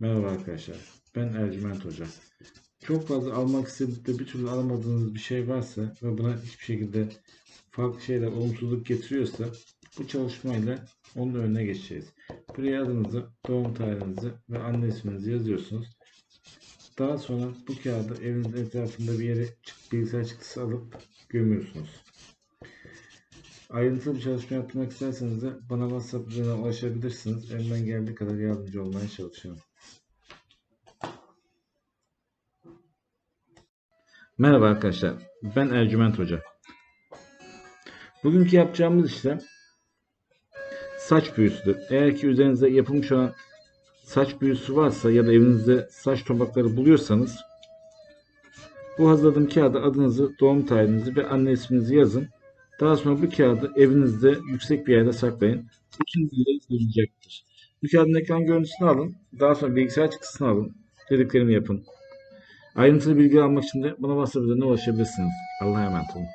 Merhaba arkadaşlar. Ben Ercüment Hoca. Çok fazla almak istedip de bir türlü alamadığınız bir şey varsa ve buna hiçbir şekilde farklı şeyler olumsuzluk getiriyorsa bu çalışmayla onun önüne geçeceğiz. Buraya adınızı, doğum tarihinizi ve anne isminizi yazıyorsunuz. Daha sonra bu kağıdı evinizin etrafında bir yere bilgisayar çıktısı alıp gömüyorsunuz. Ayrıntılı bir çalışma yapmak isterseniz de bana WhatsApp üzerinden ulaşabilirsiniz. Elimden geldiği kadar yardımcı olmaya çalışıyorum. Merhaba arkadaşlar. Ben Ercüment Hoca. Bugünkü yapacağımız işlem saç büyüsüdür. Eğer ki üzerinizde yapılmış olan saç büyüsü varsa ya da evinizde saç topakları buluyorsanız bu hazırladığım kağıda adınızı, doğum tarihinizi ve anne isminizi yazın. Daha sonra bu kağıdı evinizde yüksek bir yerde saklayın. İkinci yere görünecektir. Bu kağıdın ekran görüntüsünü alın. Daha sonra bilgisayar çıktısını alın. Dediklerimi yapın. Ayrıntılı bilgi almak için de bana WhatsApp üzerinden ulaşabilirsiniz. Allah'a emanet olun.